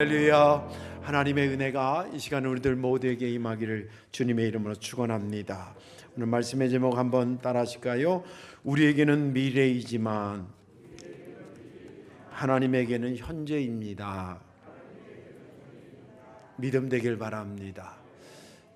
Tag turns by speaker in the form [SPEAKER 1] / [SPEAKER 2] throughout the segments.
[SPEAKER 1] 할렐루야 하나님의 은혜가 이 시간 우리들 모두에게 임하기를 주님의 이름으로 축원합니다. 오늘 말씀의 제목 한번 따라하실까요? 우리에게는 미래이지만 하나님에게는 현재입니다. 믿음 되길 바랍니다.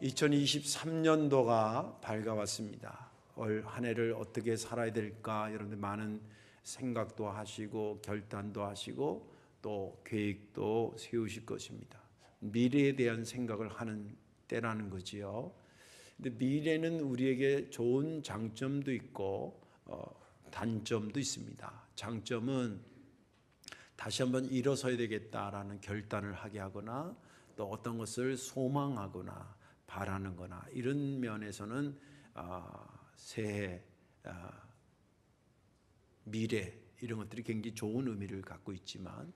[SPEAKER 1] 2023년도가 밝아왔습니다. 올 한 해를 어떻게 살아야 될까 여러분들 많은 생각도 하시고 결단도 하시고 또 계획도 세우실 것입니다. 미래에 대한 생각을 하는 때라는 거지요. 근데 미래는 우리에게 좋은 장점도 있고 어, 단점도 있습니다. 장점은 다시 한번 일어서야 되겠다라는 결단을 하게 하거나 또 어떤 것을 소망하거나 바라는 거나 이런 면에서는 아, 새해 아, 미래 이런 것들이 굉장히 좋은 의미를 갖고 있지만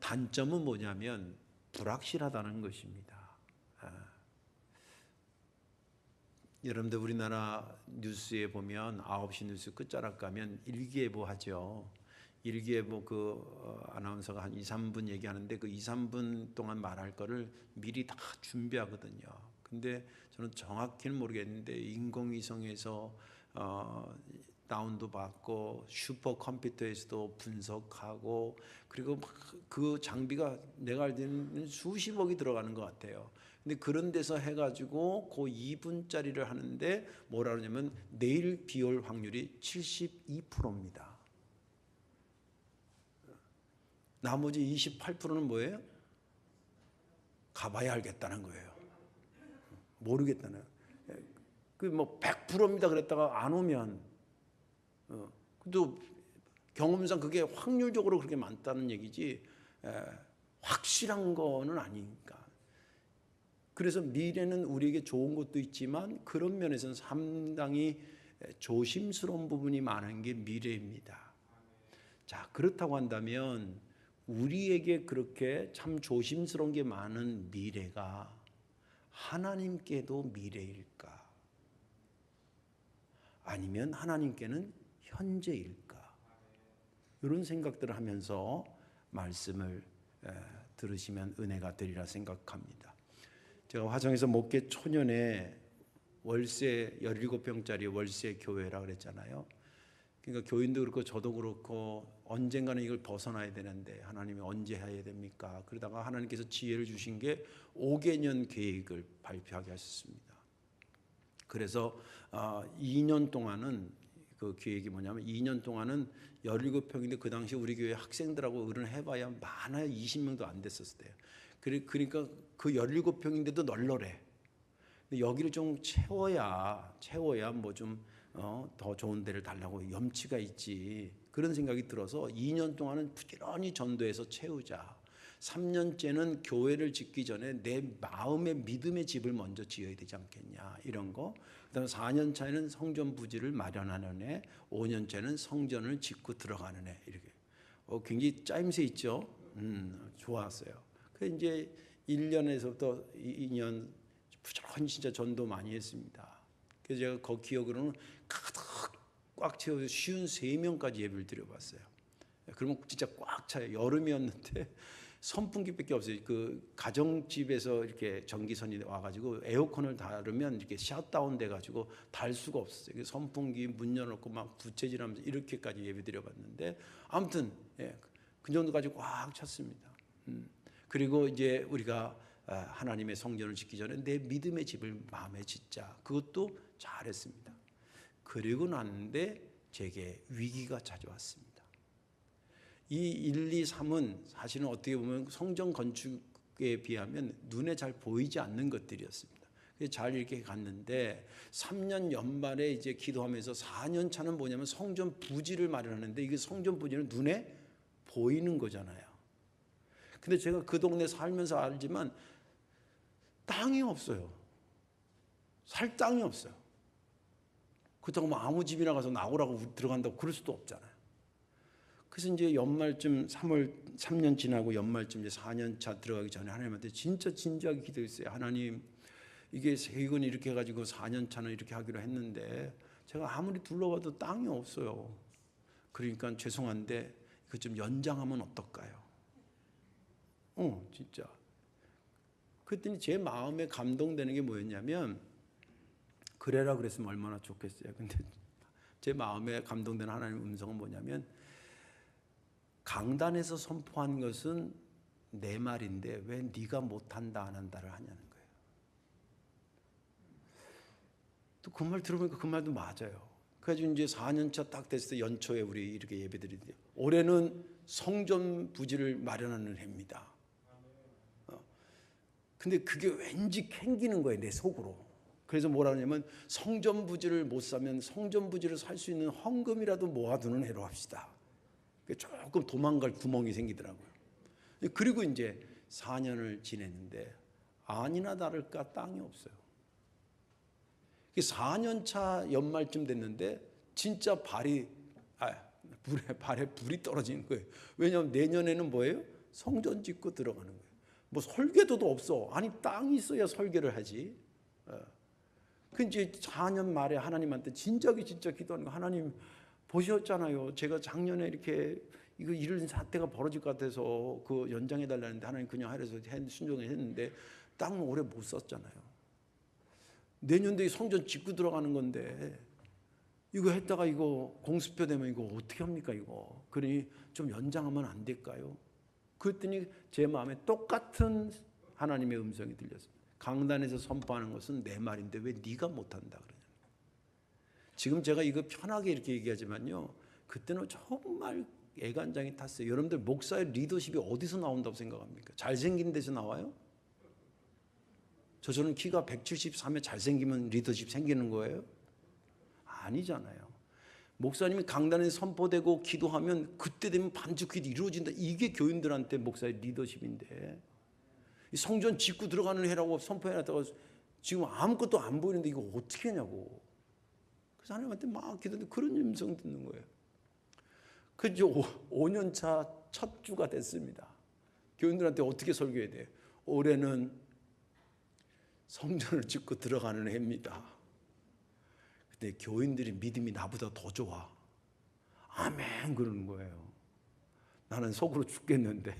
[SPEAKER 1] 단점은 뭐냐면 불확실하다는 것입니다. 아. 여러분들 우리나라 뉴스에 보면 9시 뉴스 끝자락 가면 일기예보 하죠. 일기예보 그 어, 아나운서가 한 2, 3분 얘기하는데 그 2, 3분 동안 말할 거를 미리 다 준비하거든요. 근데 저는 정확히는 모르겠는데 인공위성에서 어, 다운도 받고 슈퍼컴퓨터에서도 분석하고 그리고 그 장비가 내가 알기로는 수십억이 들어가는 것 같아요. 근데 그런 데서 해가지고 그 2분짜리를 하는데 뭐라 그러냐면 내일 비 올 확률이 72%입니다. 나머지 28%는 뭐예요? 가봐야 알겠다는 거예요. 모르겠다는. 그 뭐 100%입니다 그랬다가 안 오면 어, 또 경험상 그게 확률적으로 그렇게 많다는 얘기지 에, 확실한 거는 아니니까. 그래서 미래는 우리에게 좋은 것도 있지만 그런 면에서는 상당히 조심스러운 부분이 많은 게 미래입니다. 자 그렇다고 한다면 우리에게 그렇게 참 조심스러운 게 많은 미래가 하나님께도 미래일까? 아니면 하나님께는 현재일까? 이런 생각들을 하면서 말씀을 들으시면 은혜가 되리라 생각합니다. 제가 화성에서 목계 초년에 월세 17평짜리 월세 교회라 그랬잖아요. 그러니까 교인도 그렇고 저도 그렇고 언젠가는 이걸 벗어나야 되는데 하나님이 언제 해야 됩니까? 그러다가 하나님께서 지혜를 주신 게 5개년 계획을 발표하게 하셨습니다. 그래서 2년 동안은 그 계획이 뭐냐면 2년 동안은 17평인데 그 당시 우리 교회 학생들하고 어른 해봐야 많아야 20명도 안 됐었을 때요. 그러니까 그 17평인데도 널널해. 여기를 좀 채워야 채워야 뭐 좀 어, 더 좋은 데를 달라고 염치가 있지 그런 생각이 들어서 2년 동안은 부지런히 전도해서 채우자. 3년째는 교회를 짓기 전에 내 마음의 믿음의 집을 먼저 지어야 되지 않겠냐 이런 거. 그다음에 4년 차에는 성전 부지를 마련하는 애, 5년 차에는 성전을 짓고 들어가는 애 이렇게. 어, 굉장히 짜임새 있죠. 음, 좋았어요. 그 이제 1년에서부터 2년 부지런히 진짜 전도 많이 했습니다. 그래서 제가 그 기억으로는 가득 꽉 채워서 쉬운 세 명까지 예배를 드려봤어요. 그러면 진짜 꽉 차요. 여름이었는데 선풍기밖에 없어요. 그 가정집에서 이렇게 전기선이 와가지고 에어컨을 다르면 이렇게 샷다운 돼가지고 달 수가 없었어요. 선풍기 문 열어놓고 막 부채질하면서 이렇게까지 예배 드려봤는데 아무튼 예, 그 정도까지 꽉 찼습니다. 음. 그리고 이제 우리가 아, 하나님의 성전을 짓기 전에 내 믿음의 집을 마음에 짓자. 그것도 잘했습니다. 그리고 났는데 제게 위기가 찾아왔습니다. 이 1, 2, 3은 사실은 어떻게 보면 성전 건축에 비하면 눈에 잘 보이지 않는 것들이었습니다. 잘 이렇게 갔는데 3년 연말에 이제 기도하면서 4년 차는 뭐냐면 성전 부지를 마련하는데 이게 성전 부지는 눈에 보이는 거잖아요. 근데 제가 그 동네 살면서 알지만 땅이 없어요. 살 땅이 없어요. 그렇다고 뭐 아무 집이나 가서 나오라고 들어간다고 그럴 수도 없잖아요. 그래서 이제 연말쯤 3월 3년 지나고 연말쯤 이제 4년 차 들어가기 전에 하나님한테 진짜 진지하게 기도했어요. 하나님 이게 세건 이렇게 해가지고 4년 차는 이렇게 하기로 했는데 제가 아무리 둘러봐도 땅이 없어요. 그러니까 죄송한데 그 좀 연장하면 어떨까요? 어, 진짜. 그랬더니 제 마음에 감동되는 게 뭐였냐면 그래라 그랬으면 얼마나 좋겠어요. 근데 제 마음에 감동되는 하나님 음성은 뭐냐면 강단에서 선포한 것은 내 말인데 왜 네가 못한다 안 한다를 하냐는 거예요. 또 그 말 들어보니까 그 말도 맞아요. 그래가지고 이제 4년차 딱 됐을 때 연초에 우리 이렇게 예배드리는데 올해는 성전 부지를 마련하는 해입니다. 어. 근데 그게 왠지 캥기는 거예요 내 속으로. 그래서 뭐라 하냐면 성전 부지를 못 사면 성전 부지를 살 수 있는 헌금이라도 모아두는 해로 합시다. 그게 조금 도망갈 구멍이 생기더라고요. 그리고 이제 4년을 지냈는데 아니나 다를까 땅이 없어요. 4년 차 연말쯤 됐는데 진짜 발이 아, 불에 발에 불이 떨어지는 거예요. 왜냐하면 내년에는 뭐예요? 성전 짓고 들어가는 거예요. 뭐 설계도도 없어. 아니 땅이 있어야 설계를 하지. 어. 그 이제 4년 말에 하나님한테 진작에 진짜 기도하는 거 하나님 보셨잖아요. 제가 작년에 이렇게 이거 이런 사태가 벌어질 것 같아서 그 연장해 달라는데 하나님 그냥 하래서 순종을 했는데 땅 오래 못 썼잖아요. 내년도에 성전 짓고 들어가는 건데 이거 했다가 이거 공수표 되면 이거 어떻게 합니까 이거 그러니 좀 연장하면 안 될까요? 그랬더니 제 마음에 똑같은 하나님의 음성이 들렸습니다. 강단에서 선포하는 것은 내 말인데 왜 네가 못한다 그러냐. 지금 제가 이거 편하게 이렇게 얘기하지만요. 그때는 정말 애간장이 탔어요. 여러분들 목사의 리더십이 어디서 나온다고 생각합니까? 잘생긴 데서 나와요? 저 저는 키가 173에 잘생기면 리더십 생기는 거예요? 아니잖아요. 목사님이 강단에 선포되고 기도하면 그때 되면 반죽 기도 이루어진다. 이게 교인들한테 목사의 리더십인데 성전 짓고 들어가는 해라고 선포해놨다가 지금 아무것도 안 보이는데 이거 어떻게 하냐고. 그래서 하나님한테 막 기도했는데 그런 음성 듣는 거예요. 그 이제 5년 차 첫 주가 됐습니다. 교인들한테 어떻게 설교해야 돼? 올해는 성전을 짓고 들어가는 해입니다. 근데 교인들이 믿음이 나보다 더 좋아. 아멘 그러는 거예요. 나는 속으로 죽겠는데.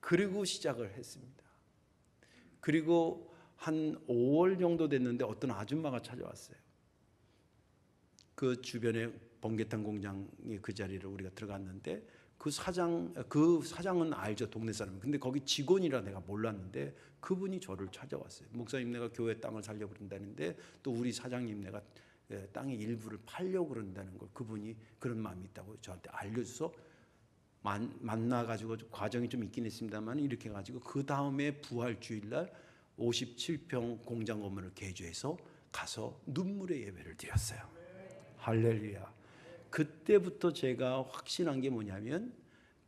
[SPEAKER 1] 그리고 시작을 했습니다. 그리고 한 5월 정도 됐는데 어떤 아줌마가 찾아왔어요. 그 주변에 번개탄 공장의 그 자리를 우리가 들어갔는데 그 사장 그 사장은 알죠 동네 사람. 근데 거기 직원이라 내가 몰랐는데 그분이 저를 찾아왔어요. 목사님 내가 교회 땅을 살려 그런다는데 또 우리 사장님 내가 예, 땅의 일부를 팔려고 그런다는 걸 그분이 그런 마음이 있다고 저한테 알려줘서 만, 만나가지고 과정이 좀 있긴 했습니다만 이렇게 해가지고 그 다음에 부활 주일날 57평 공장 건물을 개조해서 가서 눈물의 예배를 드렸어요. 할렐루야. 그때부터 제가 확신한 게 뭐냐면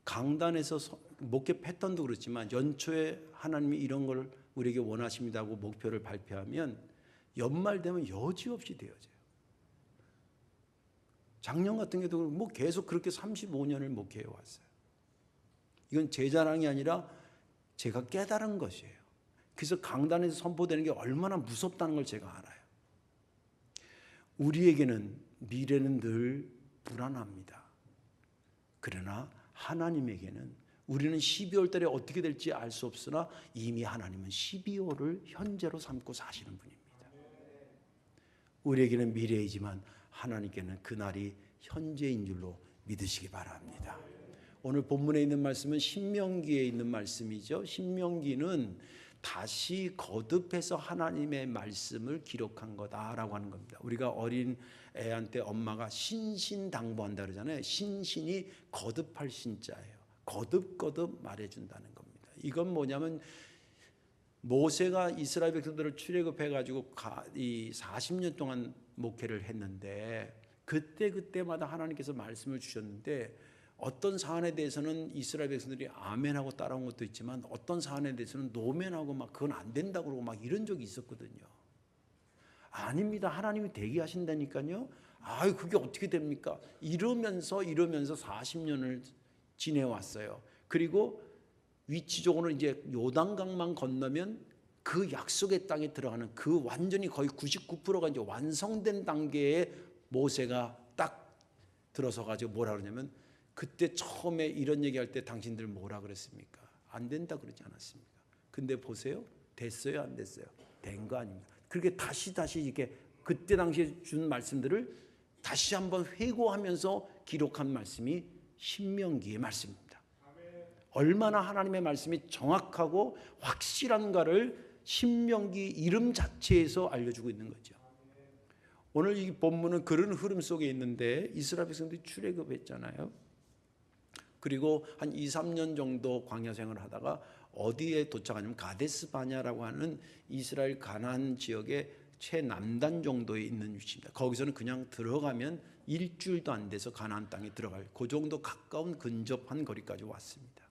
[SPEAKER 1] 강단에서 목회 패턴도 그렇지만 연초에 하나님이 이런 걸 우리에게 원하십니다고 목표를 발표하면 연말 되면 여지없이 되어져요. 작년 같은 경우도 뭐 계속 그렇게 35년을 목회해 왔어요. 이건 제 자랑이 아니라 제가 깨달은 것이에요. 그래서 강단에서 선포되는 게 얼마나 무섭다는 걸 제가 알아요. 우리에게는 미래는 늘 불안합니다. 그러나 하나님에게는 우리는 12월 달에 어떻게 될지 알 수 없으나 이미 하나님은 12월을 현재로 삼고 사시는 분입니다. 우리에게는 미래이지만 하나님께는 그날이 현재인 줄로 믿으시기 바랍니다. 오늘 본문에 있는 말씀은 신명기에 있는 말씀이죠. 신명기는 다시 거듭해서 하나님의 말씀을 기록한 거다라고 하는 겁니다. 우리가 어린 애한테 엄마가 신신당부한다 그러잖아요. 신신이 거듭할 신자예요. 거듭거듭 말해준다는 겁니다. 이건 뭐냐면 모세가 이스라엘 백성들을 출애굽해 가지고 이 40년 동안 목회를 했는데 그때 그때마다 하나님께서 말씀을 주셨는데 어떤 사안에 대해서는 이스라엘 백성들이 아멘하고 따라온 것도 있지만 어떤 사안에 대해서는 노멘하고 막 그건 안 된다 그러고 막 이런 적이 있었거든요. 아닙니다. 하나님이 대기하신다니까요. 아유 그게 어떻게 됩니까? 이러면서 이러면서 40년을 지내왔어요. 그리고 위치적으로 이제 요단강만 건너면 그 약속의 땅에 들어가는 그 완전히 거의 99%가 이제 완성된 단계에 모세가 딱 들어서 가지고 뭐라 그러냐면 그때 처음에 이런 얘기할 때 당신들 뭐라 그랬습니까? 안 된다 그러지 않았습니까? 근데 보세요. 됐어요, 안 됐어요? 된 거 아닙니까? 그렇게 다시 다시 이렇게 그때 당시에 준 말씀들을 다시 한번 회고하면서 기록한 말씀이 신명기의 말씀입니다. 얼마나 하나님의 말씀이 정확하고 확실한가를 신명기 이름 자체에서 알려주고 있는 거죠. 오늘 이 본문은 그런 흐름 속에 있는데 이스라엘 백성들이 출애굽했잖아요. 그리고 한 2, 3년 정도 광야 생활을 하다가 어디에 도착하냐면 가데스 바냐라고 하는 이스라엘 가나안 지역의 최남단 정도에 있는 위치입니다. 거기서는 그냥 들어가면 일주일도 안 돼서 가나안 땅에 들어갈 그 정도 가까운 근접한 거리까지 왔습니다.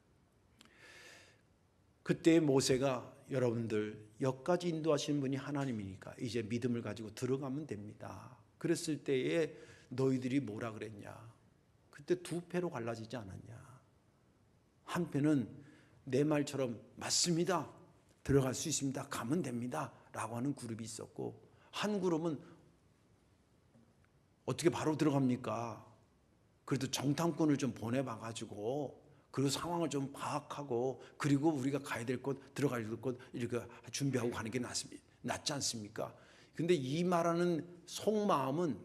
[SPEAKER 1] 그때 모세가 여러분들 여기까지 인도하시는 분이 하나님이니까 이제 믿음을 가지고 들어가면 됩니다. 그랬을 때에 너희들이 뭐라 그랬냐? 그때 두 패로 갈라지지 않았냐? 한 패는 내 말처럼 맞습니다. 들어갈 수 있습니다. 가면 됩니다. 라고 하는 그룹이 있었고 한 그룹은 어떻게 바로 들어갑니까? 그래도 정탐꾼을 좀 보내봐 가지고 그리고 상황을 좀 파악하고 그리고 우리가 가야 될 곳 들어갈 곳 이렇게 준비하고 가는 게 낫습니다. 낫지 않습니까? 근데 이 말하는 속마음은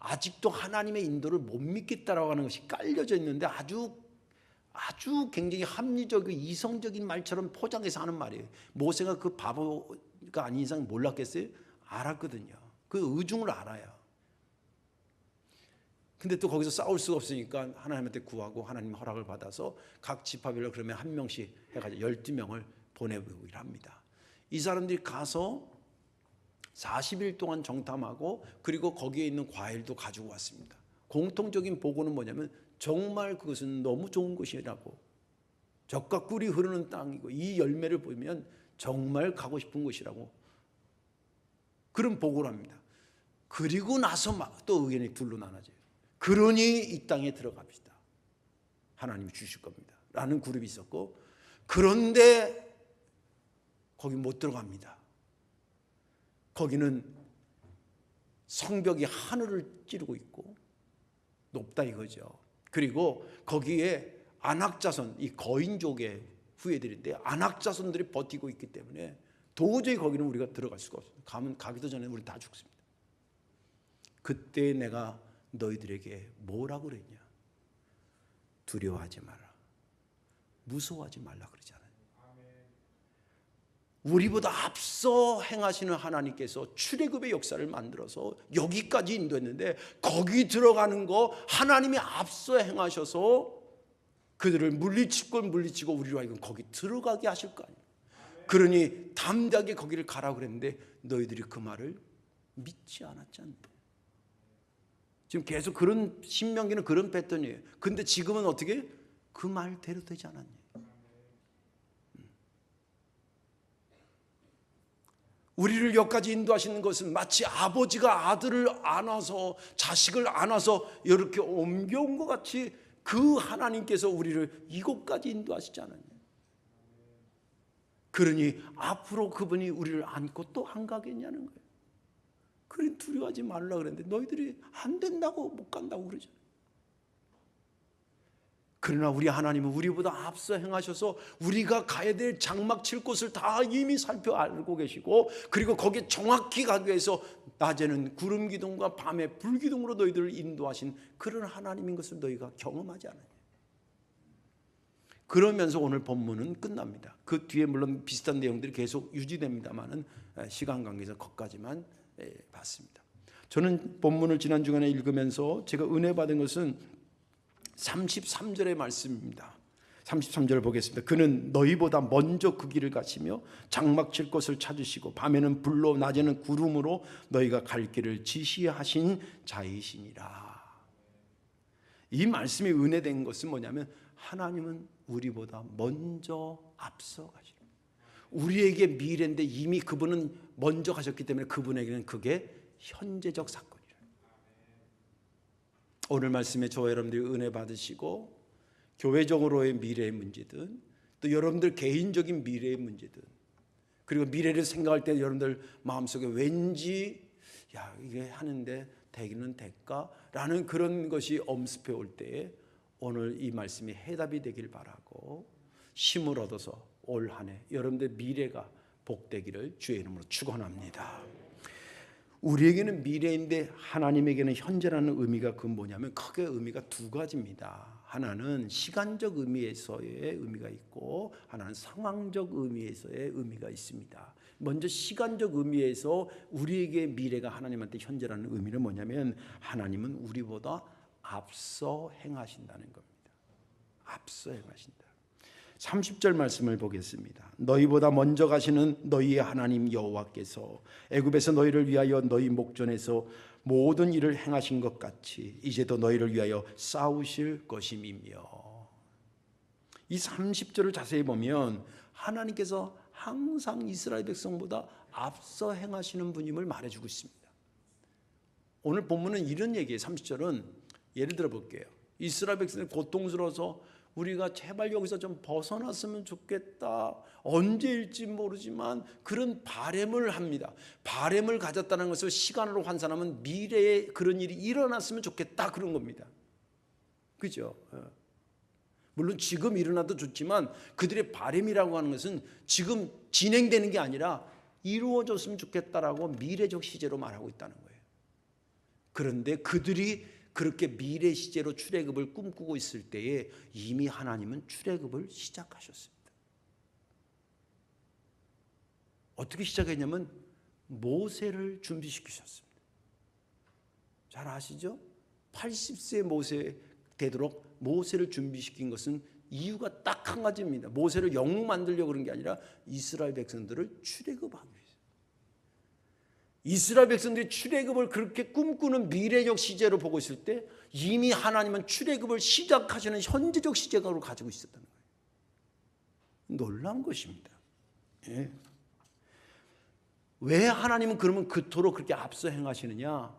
[SPEAKER 1] 아직도 하나님의 인도를 못 믿겠다라고 하는 것이 깔려져 있는데 아주 아주 굉장히 합리적이고 이성적인 말처럼 포장해서 하는 말이에요. 모세가 그 바보가 아닌 이상 몰랐겠어요? 알았거든요. 그 의중을 알아요. 근데 또 거기서 싸울 수가 없으니까 하나님한테 구하고 하나님 허락을 받아서 각 지파별로 그러면 한 명씩 해가지고 열두 명을 보내보기로 합니다. 이 사람들이 가서 40일 동안 정탐하고 그리고 거기에 있는 과일도 가지고 왔습니다. 공통적인 보고는 뭐냐면 정말 그것은 너무 좋은 곳이라고 적과 꿀이 흐르는 땅이고 이 열매를 보면 정말 가고 싶은 곳이라고 그런 보고를 합니다. 그리고 나서 막 또 의견이 둘로 나눠져요. 그러니 이 땅에 들어갑시다. 하나님이 주실 겁니다. 라는 그룹이 있었고 그런데 거기 못 들어갑니다. 거기는 성벽이 하늘을 찌르고 있고 높다 이거죠. 그리고 거기에 안악자손 이 거인족의 후예들인데 안악자손들이 버티고 있기 때문에 도저히 거기는 우리가 들어갈 수가 없어요. 가면 가기도 전에 우리 다 죽습니다. 그때 내가 너희들에게 뭐라고 그랬냐? 두려워하지 마라. 무서워하지 말라 그러잖아요. 우리보다 앞서 행하시는 하나님께서 출애굽의 역사를 만들어서 여기까지 인도했는데 거기 들어가는 거 하나님이 앞서 행하셔서 그들을 물리칠 걸 물리치고 우리로 하여금 거기 들어가게 하실 거 아니에요. 그러니 담대하게 거기를 가라 그랬는데 너희들이 그 말을 믿지 않나. 지금 계속 그런 신명기는 그런 패턴이에요. 근데 지금은 어떻게 그 말대로 되지 않았냐. 우리를 여기까지 인도하시는 것은 마치 아버지가 아들을 안아서 자식을 안아서 이렇게 옮겨온 것 같이 그 하나님께서 우리를 이곳까지 인도하시지 않았냐. 그러니 앞으로 그분이 우리를 안고 또 안 가겠냐는 거예요. 그래 두려워하지 말라 그랬는데 너희들이 안 된다고 못 간다고 그러잖아요. 그러나 우리 하나님은 우리보다 앞서 행하셔서 우리가 가야 될 장막 칠 곳을 다 이미 살펴 알고 계시고 그리고 거기에 정확히 가기 위해서 낮에는 구름 기둥과 밤에 불 기둥으로 너희들을 인도하신 그런 하나님인 것을 너희가 경험하지 않아요. 그러면서 오늘 본문은 끝납니다. 그 뒤에 물론 비슷한 내용들이 계속 유지됩니다만은 시간 관계에서 거기까지만 봤습니다. 저는 본문을 지난 주간에 읽으면서 제가 은혜 받은 것은 33절의 말씀입니다. 33절을 보겠습니다. 그는 너희보다 먼저 그 길을 가시며 장막 칠 곳을 찾으시고 밤에는 불로 낮에는 구름으로 너희가 갈 길을 지시하신 자이시니라. 이 말씀이 은혜된 것은 뭐냐면 하나님은 우리보다 먼저 앞서 가시는 우리에게 미래인데 이미 그분은 먼저 가셨기 때문에 그분에게는 그게 현재적 사건이에요. 오늘 말씀에 저 여러분들이 은혜 받으시고 교회적으로의 미래의 문제든 또 여러분들 개인적인 미래의 문제든 그리고 미래를 생각할 때 여러분들 마음속에 왠지 야 이게 하는데 되기는 될까라는 그런 것이 엄습해 올 때에 오늘 이 말씀이 해답이 되길 바라고 힘을 얻어서 올 한 해 여러분들 미래가 복되기를 주의 이름으로 축원합니다. 우리에게는 미래인데 하나님에게는 현재라는 의미가 그 뭐냐면 크게 의미가 두 가지입니다. 하나는 시간적 의미에서의 의미가 있고 하나는 상황적 의미에서의 의미가 있습니다. 먼저 시간적 의미에서 우리에게 미래가 하나님한테 현재라는 의미는 뭐냐면 하나님은 우리보다 앞서 행하신다는 겁니다. 앞서 행하신다. 30절 말씀을 보겠습니다. 너희보다 먼저 가시는 너희의 하나님 여호와께서 애굽에서 너희를 위하여 너희 목전에서 모든 일을 행하신 것 같이 이제도 너희를 위하여 싸우실 것임이며 이 30절을 자세히 보면 하나님께서 항상 이스라엘 백성보다 앞서 행하시는 분임을 말해주고 있습니다. 오늘 본문은 이런 얘기예요. 30절은 예를 들어 볼게요. 이스라엘 백성이 고통스러워서 우리가 제발 여기서 좀 벗어났으면 좋겠다. 언제일지 모르지만 그런 바램을 합니다. 바램을 가졌다는 것을 시간으로 환산하면 미래에 그런 일이 일어났으면 좋겠다 그런 겁니다. 그죠? 어. 물론 지금 일어나도 좋지만 그들의 바램이라고 하는 것은 지금 진행되는 게 아니라 이루어졌으면 좋겠다라고 미래적 시제로 말하고 있다는 거예요. 그런데 그들이 그렇게 미래 시제로 출애굽을 꿈꾸고 있을 때에 이미 하나님은 출애굽을 시작하셨습니다. 어떻게 시작했냐면 모세를 준비시키셨습니다. 잘 아시죠? 80세 모세 되도록 모세를 준비시킨 것은 이유가 딱 한 가지입니다. 모세를 영웅 만들려고 그런 게 아니라 이스라엘 백성들을 출애굽하기. 이스라엘 백성들이 출애굽을 그렇게 꿈꾸는 미래적 시제로 보고 있을 때 이미 하나님은 출애굽을 시작하시는 현재적 시제로 가지고 있었다는 거예요. 놀라운 것입니다. 예. 왜 하나님은 그러면 그토록 그렇게 앞서 행하시느냐?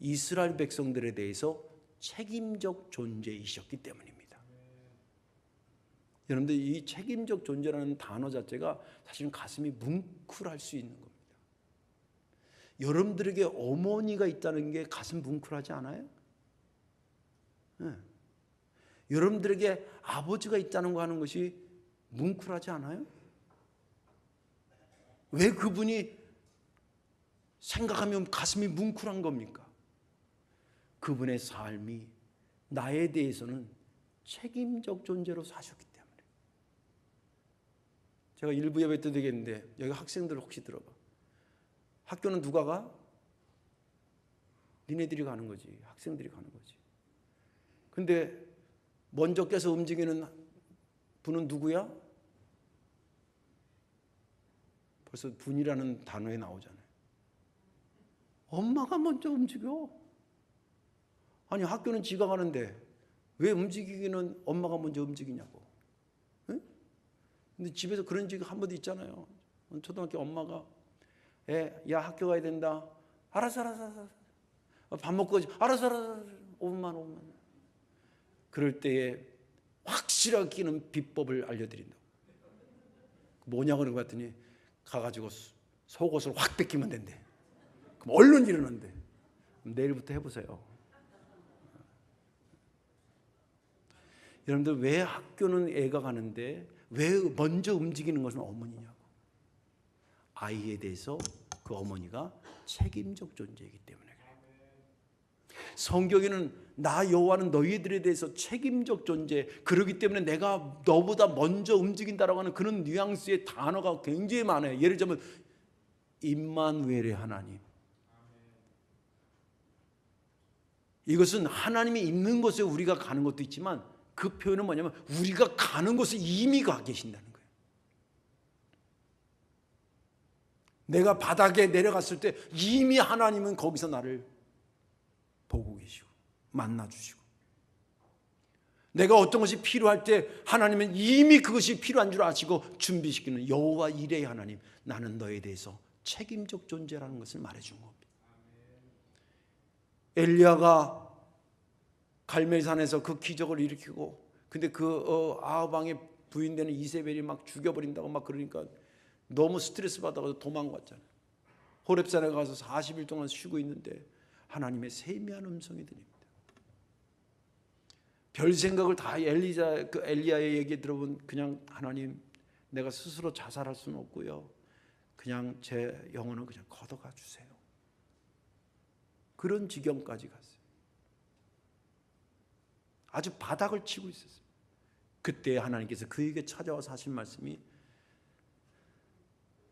[SPEAKER 1] 이스라엘 백성들에 대해서 책임적 존재이셨기 때문입니다. 여러분들 이 책임적 존재라는 단어 자체가 사실은 가슴이 뭉클할 수 있는 겁니다. 여러분들에게 어머니가 있다는 게 가슴 뭉클하지 않아요? 네. 여러분들에게 아버지가 있다는 거 하는 것이 뭉클하지 않아요? 왜 그분이 생각하면 가슴이 뭉클한 겁니까? 그분의 삶이 나에 대해서는 책임적 존재로 사셨기 때문에. 제가 일부 예배 때 되겠는데 여기 학생들 혹시 들어봐. 학교는 누가 가? 니네들이 가는 거지. 학생들이 가는 거지. 근데 먼저 깨서 움직이는 분은 누구야? 벌써 분이라는 단어에 나오잖아요. 엄마가 먼저 움직여. 아니 학교는 지가 가는데 왜 움직이기는 엄마가 먼저 움직이냐고. 응? 근데 집에서 그런 적이 한 번도 있잖아요. 초등학교 엄마가 애, 야 학교 가야 된다. 알았어, 알았어, 알았어. 밥 먹고 알았어, 알았어. 5분만, 5분만. 그럴 때에 확실하게 끼는 비법을 알려드린다. 뭐냐고 그런 거 같더니 가가지고 속옷을 확 뺏기면 된대. 그럼 얼른 일어난대. 내일부터 해보세요. 여러분들 왜 학교는 애가 가는데 왜 먼저 움직이는 것은 어머니냐고. 아이에 대해서 그 어머니가 책임적 존재이기 때문에. 성경에는 나 여호와는 너희들에 대해서 책임적 존재 그러기 때문에 내가 너보다 먼저 움직인다라고 하는 그런 뉘앙스의 단어가 굉장히 많아요. 예를 들면 임만웰의 하나님. 이것은 하나님이 있는 곳에 우리가 가는 것도 있지만 그 표현은 뭐냐면 우리가 가는 곳에 이미 가 계신다는 거예요. 내가 바닥에 내려갔을 때 이미 하나님은 거기서 나를 보고 계시고 만나 주시고 내가 어떤 것이 필요할 때 하나님은 이미 그것이 필요한 줄 아시고 준비시키는 여호와 이레의 하나님 나는 너에 대해서 책임적 존재라는 것을 말해 준 겁니다. 엘리야가 갈멜산에서 그 기적을 일으키고 근데 그 어, 아하방의 부인 되는 이세벨이 막 죽여버린다고 막 그러니까 너무 스트레스 받아서 도망갔잖아요. 호렙산에 가서 40일 동안 쉬고 있는데 하나님의 세미한 음성이 들립니다. 별 생각을 다 엘리자 그 엘리야의 얘기 들어본 그냥 하나님 내가 스스로 자살할 수는 없고요. 그냥 제 영혼을 그냥 걷어가 주세요. 그런 지경까지 갔어요. 아주 바닥을 치고 있었어요. 그때 하나님께서 그에게 찾아와서 하신 말씀이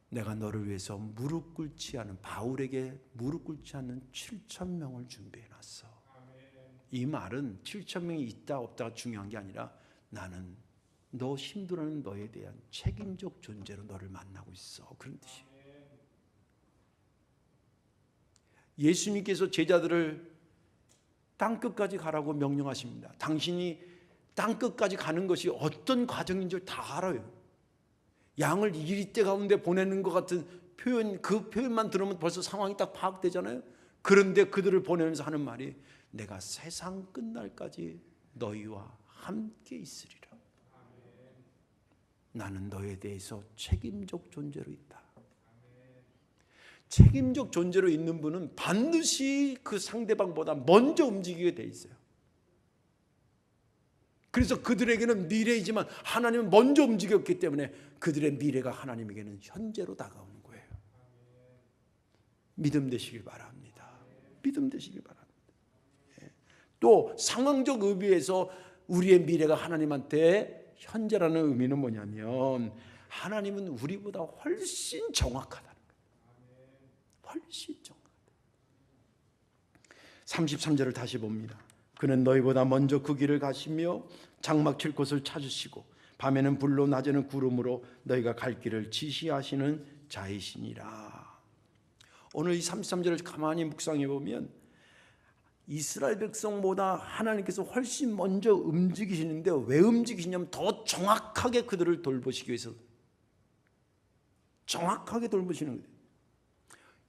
[SPEAKER 1] 내가 너를 위해서 무릎 꿇지 않은 바울에게 무릎 꿇지 않는 7천 명을 준비해 놨어. 이 말은 7천 명이 있다 없다가 중요한 게 아니라 나는 너 힘들어하는 너에 대한 책임적 존재로 너를 만나고 있어. 그런 뜻이에요. 예수님께서 제자들을 땅 끝까지 가라고 명령하십니다. 당신이 땅 끝까지 가는 것이 어떤 과정인 줄 다 알아요. 양을 이리때 가운데 보내는 것 같은 표현 그 표현만 들으면 벌써 상황이 딱 파악되잖아요. 그런데 그들을 보내면서 하는 말이 내가 세상 끝날까지 너희와 함께 있으리라. 나는 너에 대해서 책임적 존재로 있다. 책임적 존재로 있는 분은 반드시 그 상대방보다 먼저 움직이게 돼 있어요. 그래서 그들에게는 미래이지만 하나님은 먼저 움직였기 때문에 그들의 미래가 하나님에게는 현재로 다가오는 거예요. 믿음 되시길 바랍니다. 믿음 되시길 바랍니다. 예. 또 상황적 의미에서 우리의 미래가 하나님한테 현재라는 의미는 뭐냐면 하나님은 우리보다 훨씬 정확하다는 거예요. 훨씬 정확하다. 33절을 다시 봅니다. 그는 너희보다 먼저 그 길을 가시며 장막 칠 곳을 찾으시고 밤에는 불로 낮에는 구름으로 너희가 갈 길을 지시하시는 자이시니라. 오늘 이 33절을 가만히 묵상해 보면 이스라엘 백성보다 하나님께서 훨씬 먼저 움직이시는데 왜 움직이시냐면 더 정확하게 그들을 돌보시기 위해서 정확하게 돌보시는 거예요.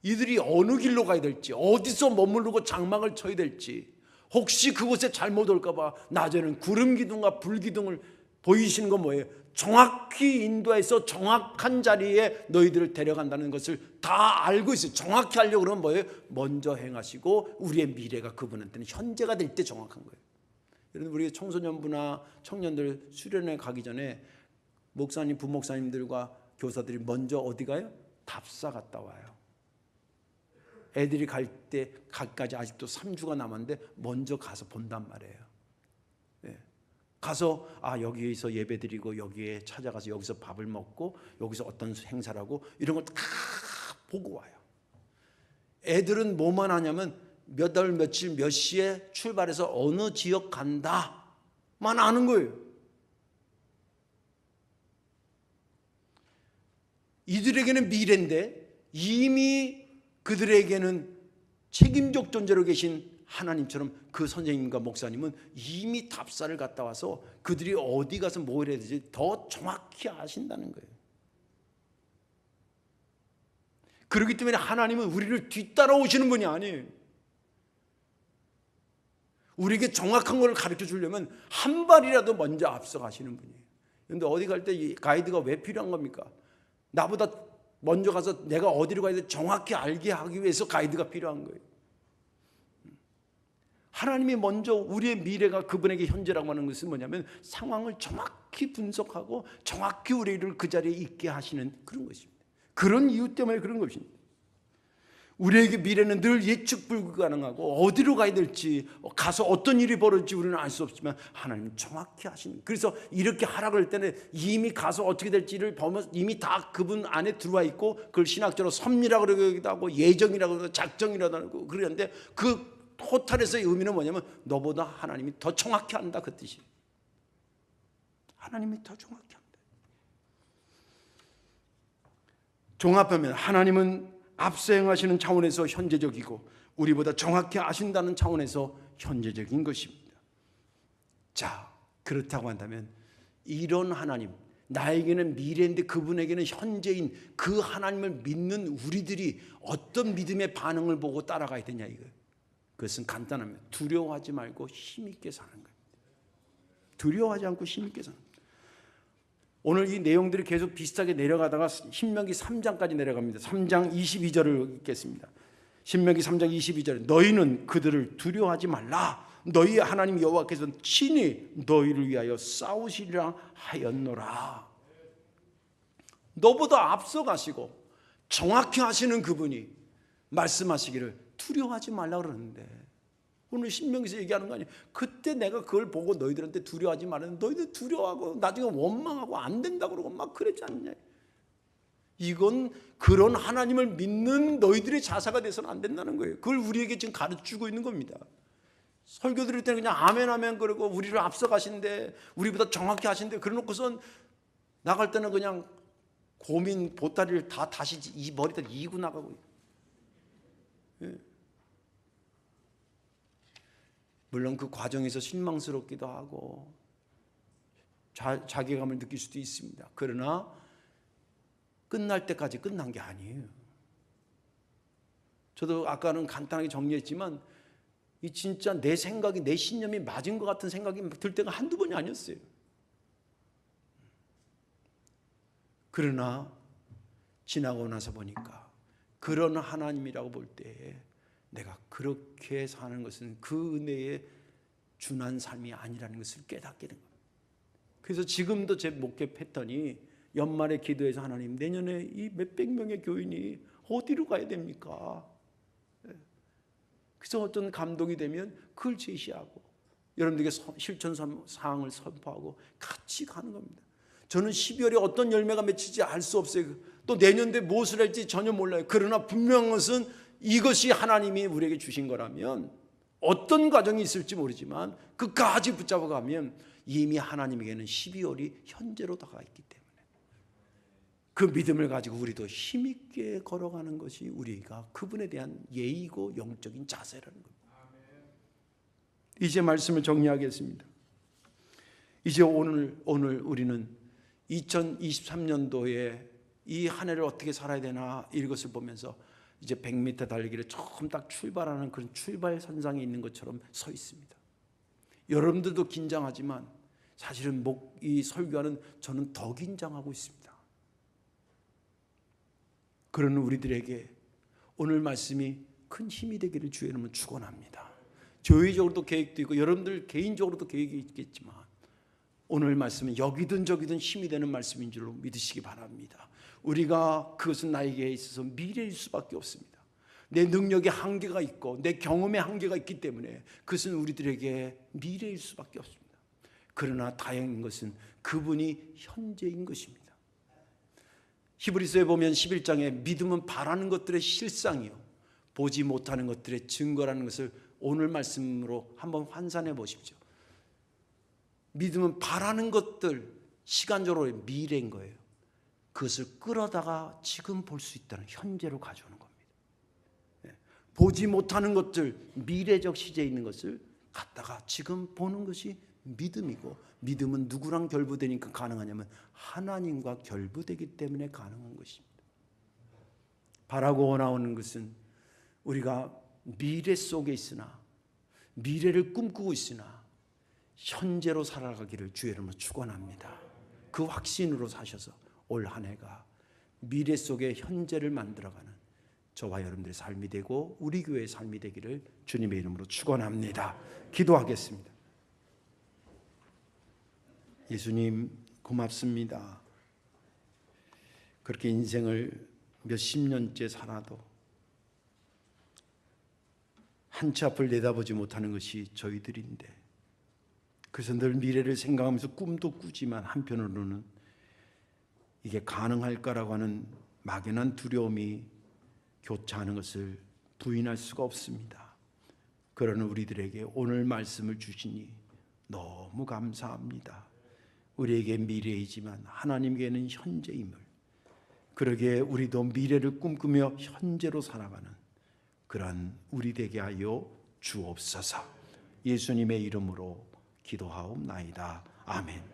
[SPEAKER 1] 이들이 어느 길로 가야 될지 어디서 머무르고 장막을 쳐야 될지 혹시 그곳에 잘못 올까봐 낮에는 구름 기둥과 불 기둥을 보이시는 건 뭐예요? 정확히 인도해서 정확한 자리에 너희들을 데려간다는 것을 다 알고 있어요. 정확히 하려고 그러면 뭐예요? 먼저 행하시고 우리의 미래가 그분한테는 현재가 될 때 정확한 거예요. 여러분 우리 청소년부나 청년들 수련회 가기 전에 목사님, 부목사님들과 교사들이 먼저 어디 가요? 답사 갔다 와요. 애들이 갈때 가까지 아직도 3주가 남았는데 먼저 가서 본단 말이에요. 예. 가서 아 여기에서 예배드리고 여기에 찾아가서 여기서 밥을 먹고 여기서 어떤 행사를 하고 이런 걸 다 보고 와요. 애들은 뭐만 하냐면 몇월 며칠 몇 시에 출발해서 어느 지역 간다만 아는 거예요. 이들에게는 미래인데 이미 그들에게는 책임적 존재로 계신 하나님처럼 그 선생님과 목사님은 이미 답사를 갔다 와서 그들이 어디 가서 뭘 해야 되지 더 정확히 아신다는 거예요. 그렇기 때문에 하나님은 우리를 뒤따라오시는 분이 아니에요. 우리에게 정확한 걸 가르쳐 주려면 한 발이라도 먼저 앞서 가시는 분이에요. 그런데 어디 갈때 가이드가 왜 필요한 겁니까? 나보다 먼저 가서 내가 어디로 가야 돼 정확히 알게 하기 위해서 가이드가 필요한 거예요. 하나님이 먼저 우리의 미래가 그분에게 현재라고 하는 것은 뭐냐면 상황을 정확히 분석하고 정확히 우리를 그 자리에 있게 하시는 그런 것입니다. 그런 이유 때문에 그런 것입니다. 우리에게 미래는 늘 예측 불가능하고 어디로 가야 될지 가서 어떤 일이 벌어질지 우리는 알 수 없지만 하나님은 정확히 하시는 그래서 이렇게 할 때는 이미 가서 어떻게 될지를 보면 이미 다 그분 안에 들어와 있고 그걸 신학적으로 섭리라고 그러기도 하고 예정이라고 그러고 작정이라고 하고 그러는데 그 토탈에서의 의미는 뭐냐면 너보다 하나님이 더 정확히 한다 그 뜻이에요. 하나님이 더 정확히 한다. 종합하면 하나님은 앞서 행하시는 차원에서 현재적이고 우리보다 정확히 아신다는 차원에서 현재적인 것입니다. 자, 그렇다고 한다면 이런 하나님, 나에게는 미래인데 그분에게는 현재인 그 하나님을 믿는 우리들이 어떤 믿음의 반응을 보고 따라가야 되냐 이거예요. 그것은 간단합니다. 두려워하지 말고 힘 있게 사는 거예요. 두려워하지 않고 힘 있게 사는 거예요. 오늘 이 내용들이 계속 비슷하게 내려가다가 신명기 3장까지 내려갑니다. 3장 22절을 읽겠습니다. 신명기 3장 22절 너희는 그들을 두려워하지 말라. 너희 하나님 여호와께서 친히 너희를 위하여 싸우시리라 하였노라. 너보다 앞서가시고 정확히 하시는 그분이 말씀하시기를 두려워하지 말라 그러는데 오늘 신명기서 얘기하는 거 아니에요. 그때 내가 그걸 보고 너희들한테 두려워하지 말았는데 너희들 두려워하고 나중에 원망하고 안 된다 그러고 막 그랬지 않냐. 이건 그런 하나님을 믿는 너희들의 자사가 돼서는 안 된다는 거예요. 그걸 우리에게 지금 가르치고 있는 겁니다. 설교 드릴 때는 그냥 아멘 아멘 그러고 우리를 앞서 가신데 우리보다 정확히 하신데 그러놓고선 나갈 때는 그냥 고민 보따리를 다 다시 이 머리다 이고 나가고 물론 그 과정에서 실망스럽기도 하고 자, 자괴감을 느낄 수도 있습니다. 그러나 끝날 때까지 끝난 게 아니에요. 저도 아까는 간단하게 정리했지만 이 진짜 내 생각이 내 신념이 맞은 것 같은 생각이 들 때가 한두 번이 아니었어요. 그러나 지나고 나서 보니까 그런 하나님이라고 볼 때에 내가 그렇게 사는 것은 그 은혜에 준한 삶이 아니라는 것을 깨닫게 된 겁니다. 그래서 지금도 제 목회 패턴이 연말에 기도해서 하나님 내년에 이 몇백 명의 교인이 어디로 가야 됩니까? 예. 그래서 어떤 감동이 되면 그걸 제시하고 여러분들에게 실천 사항을 선포하고 같이 가는 겁니다. 저는 12월에 어떤 열매가 맺힐지 알 수 없어요. 또 내년도에 무엇을 할지 전혀 몰라요. 그러나 분명한 것은 이것이 하나님이 우리에게 주신 거라면 어떤 과정이 있을지 모르지만 끝까지 붙잡아 가면 이미 하나님에게는 12월이 현재로 다가 있기 때문에 그 믿음을 가지고 우리도 힘 있게 걸어가는 것이 우리가 그분에 대한 예의고 영적인 자세라는 겁니다. 이제 말씀을 정리하겠습니다. 이제 오늘 오늘 우리는 2023년도에 이 한 해를 어떻게 살아야 되나 이것을 보면서 이제 100m 달리기를 처음 딱 출발하는 그런 출발 선상에 있는 것처럼 서 있습니다. 여러분들도 긴장하지만 사실은 목 이 설교하는 저는 더 긴장하고 있습니다. 그러는 우리들에게 오늘 말씀이 큰 힘이 되기를 주의 이름으로 축원합니다. 교회적으로도 계획도 있고 여러분들 개인적으로도 계획이 있겠지만 오늘 말씀은 여기든 저기든 힘이 되는 말씀인 줄로 믿으시기 바랍니다. 우리가 그것은 나에게 있어서 미래일 수밖에 없습니다. 내 능력의 한계가 있고 내 경험의 한계가 있기 때문에 그것은 우리들에게 미래일 수밖에 없습니다. 그러나 다행인 것은 그분이 현재인 것입니다. 히브리서에 보면 11장에 믿음은 바라는 것들의 실상이요 보지 못하는 것들의 증거라는 것을 오늘 말씀으로 한번 환산해 보십시오. 믿음은 바라는 것들 시간적으로 미래인 거예요. 그것을 끌어다가 지금 볼 수 있다는 현재로 가져오는 겁니다. 예. 보지 못하는 것들 미래적 시제에 있는 것을 갖다가 지금 보는 것이 믿음이고 믿음은 누구랑 결부되니까 가능하냐면 하나님과 결부되기 때문에 가능한 것입니다. 바라고 원하는 것은 우리가 미래 속에 있으나 미래를 꿈꾸고 있으나 현재로 살아가기를 주의 이름으로 축원합니다. 그 확신으로 사셔서 올 한 해가 미래 속에 현재를 만들어가는 저와 여러분들의 삶이 되고 우리 교회의 삶이 되기를 주님의 이름으로 축원합니다. 기도하겠습니다. 예수님 고맙습니다. 그렇게 인생을 몇십 년째 살아도 한치 앞을 내다보지 못하는 것이 저희들인데 그래서 늘 미래를 생각하면서 꿈도 꾸지만 한편으로는 이게 가능할까라고 하는 막연한 두려움이 교차하는 것을 부인할 수가 없습니다. 그러는 우리들에게 오늘 말씀을 주시니 너무 감사합니다. 우리에게 미래이지만 하나님께는 현재임을 그러게 우리도 미래를 꿈꾸며 현재로 살아가는 그러한 우리 되게 하여 주옵소서. 예수님의 이름으로 기도하옵나이다. 아멘.